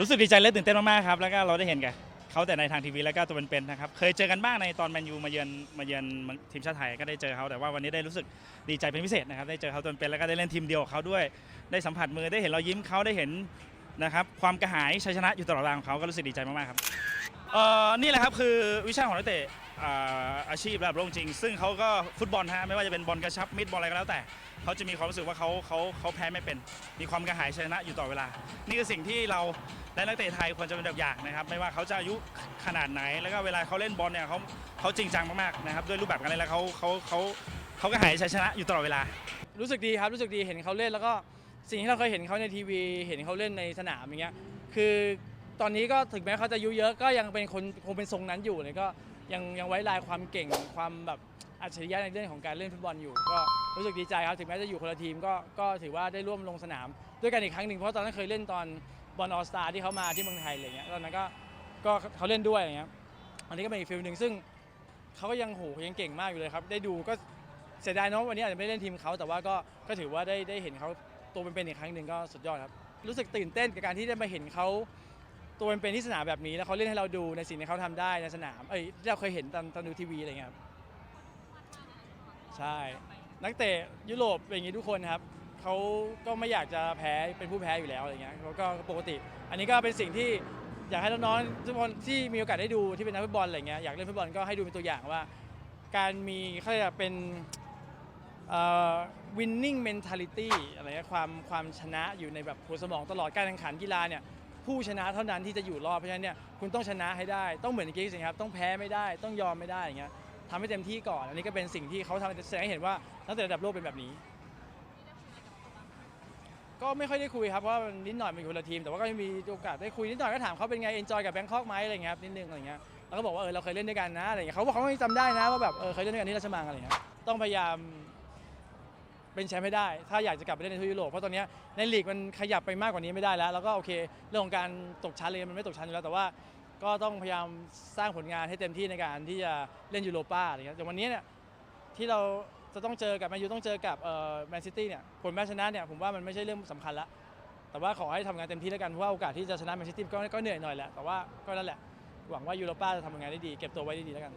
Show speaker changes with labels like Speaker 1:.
Speaker 1: รู้สึกดีใจและตื่นเต้นมากๆครับ แล้วก็เราได้เห็นกันเขาแต่ในทางทีวีแล้วก็ตัวเป็นๆนะครับ เคยเจอกันบ้างในตอนแมนยูมาเยือนมาเยือนทีมชาติไทยก็ได้เจอเขาแต่ว่าวันนี้ได้รู้สึกดีใจเป็นพิเศษนะครับ ได้เจอเขาตัวเป็นแล้วก็ได้เล่นทีมเดียวกับเขาด้วย ได้สัมผัสมือได้เห็นรอยยิ้มเขาได้เห็นนะครับความกระหายชัยชนะอยู่ตลอดเวลาของเขาก็รู้สึกดีใจมากๆครับ เอ่อนี่แหละครับคือวิชาของนักเตะอ่าอาชีพระดับโลกจริง ซึ่งเขาก็ฟุตบอลฮะไม่ว่าจะเป็นบอลกระชับมิดบอลอะไรก็แล้วแต่ เขาจะมีความรู้สึกว่าเขาเขาเขาแพ้ไม่เป็น มีความกระหายชนะอยู่ต่อดเวลา นี่คือสิ่งที่เราและนักเตะไทยควรจะเป็นแบบอย่างนะครับ ไม่ว่าเขาจะอายุขนาดไหน แล้วก็เวลาเขาเล่นบอลเนี่ยเขาเขาจริงจังมากๆนะครับด้วยรูปแบบการเล่นแล้วเขาเขาเขาเขากระหายชัยชนะอยู่ตลอดเวลา
Speaker 2: รู้สึกดีครับรู้สึกดีเห็นเขาเล่นแล้วก็สิ่งที่เราเคยเห็นเขาในทีวี เห็นเขาเล่นในสนามอย่างเงี้ยคือ ตอนนี้ก็ถึงแม้เขาจะอายุเยอะก็ยังเป็นคนคงเป็นทรงนั้นอยู่เลยก็ยังยังไว้ลายความเก่งความแบบอัจฉริยะในเรื่องของการเล่นฟุตบอลอยู่ ก็รู้สึกดีใจครับถึงแม้จะอยู่คนละทีมก็ก็ถือว่าได้ร่วมลงสนาม ด้วยกันอีกครั้งหนึ่งเพราะตอนนั้นเคยเล่นตอนบอลออสตาที่เขามาที่เมืองไทยอะไรเงี้ยตอนนั้นก็ก็เขาเล่นด้วยอะไรเงี้ยอันนี้ก็เป็นอีกฟิลหนึ่งซึ่งเขาก็ยังโหยังเก่งมากอยู่เลยครับ ได้ดูก็เสียดายเนาะวันนี้อาจจะไม่ได้เล่นทีมเขาแต่ว่าก็ก็ถือว่าได้ได้เห็นเขาตัวเป็นๆอีกครั้งหนึ่งก็สุดยอดครับ รู้สึกตื่นเต้นกับการที่ได้มาเห็นเขา ตัวเป็นๆที่สนามแบบนี้แล้วเขาเล่นให้เราดูในสิ่งที่เขาทำได้ในสนามเอ้ยที่เราเคยเห็นตอนตอนดูทีวีอะไรเงี้ยครับใช่ นักเตะยุโรปเป็นอย่างนี้ทุกคนครับเขาก็ไม่อยากจะแพ้เป็นผู้แพ้อยู่แล้วอะไรเงี้ยเขาก็ปกติ อันนี้ก็เป็นสิ่งที่อยากให้น้องๆทุกคนที่มีโอกาสได้ดูที่เป็นนักฟุตบอลอะไรเงี้ยอยากเล่นฟุตบอลก็ให้ดูเป็นตัวอย่างว่า การมีเขาเรียกว่าเป็น เอ่อ winning mentality อะไรเงี้ยความความชนะอยู่ในแบบหัวสมองตลอดการแข่งขันกีฬาเนี่ย ผู้ชนะเท่านั้นที่จะอยู่รอดเพราะฉะนั้นเนี่ยคุณต้องชนะให้ได้ต้องเหมือนเมื่อกี้สิครับต้องแพ้ไม่ได้ต้องยอมไม่ได้อย่างเงี้ยทำให้เต็มที่ก่อนอันนี้ก็เป็นสิ่งที่เขาทำแสดงให้เห็นว่านักเตะระดับโลกเป็นแบบนี้ ก็ไม่ค่อยได้คุยครับเพราะว่ามันนิดหน่อยมันอยู่คนละทีม แต่ว่าก็มีโอกาสได้คุยนิดหน่อยก็ถามเขาเป็นไงเอนจอยกับแบงคอกไหมอะไรเงี้ยครับนิดนึงอะไรเงี้ยแล้วก็บอกว่าเออเราเคยเล่นด้วยกันนะอะไรเงี้ยเขาบอกเขาไม่จำได้นะว่าแบบเออเคยเล่นด้วยกันที่ราชมังอะไรเงี้ยต้องพยายาม เป็นแชมป์ให้ได้ ถ้าอยากจะกลับไปเล่นในทั่วยุโรปเพราะตอนนี้ในลีกมันขยับไปมากกว่านี้ไม่ได้แล้ว แล้วก็โอเคเรื่องของการตกชั้นเลยมันไม่ตกชั้นอยู่แล้วแต่ว่าก็ต้องพยายามสร้างผลงานให้เต็มที่ในการที่จะเล่นยูโรป้าอะไรเงี้ยแต่วันนี้เนี่ยที่เราจะต้องเจอกับแมนยูต้องเจอกับเอ่อแมนซิตี้เนี่ยผลแพ้ชนะเนี่ยผมว่ามันไม่ใช่เรื่องสำคัญละแต่ว่าขอให้ทำงานเต็มที่แล้วกันเพราะว่าโอกาสที่จะชนะแมนซิตี้ก็ก็เหนื่อยหน่อยแหละแต่ว่าก็นั่นแหละหวังว่ายูโรป้าจะทำงานได้ดีเก็บตัวไว้ได้ดีแล้วกัน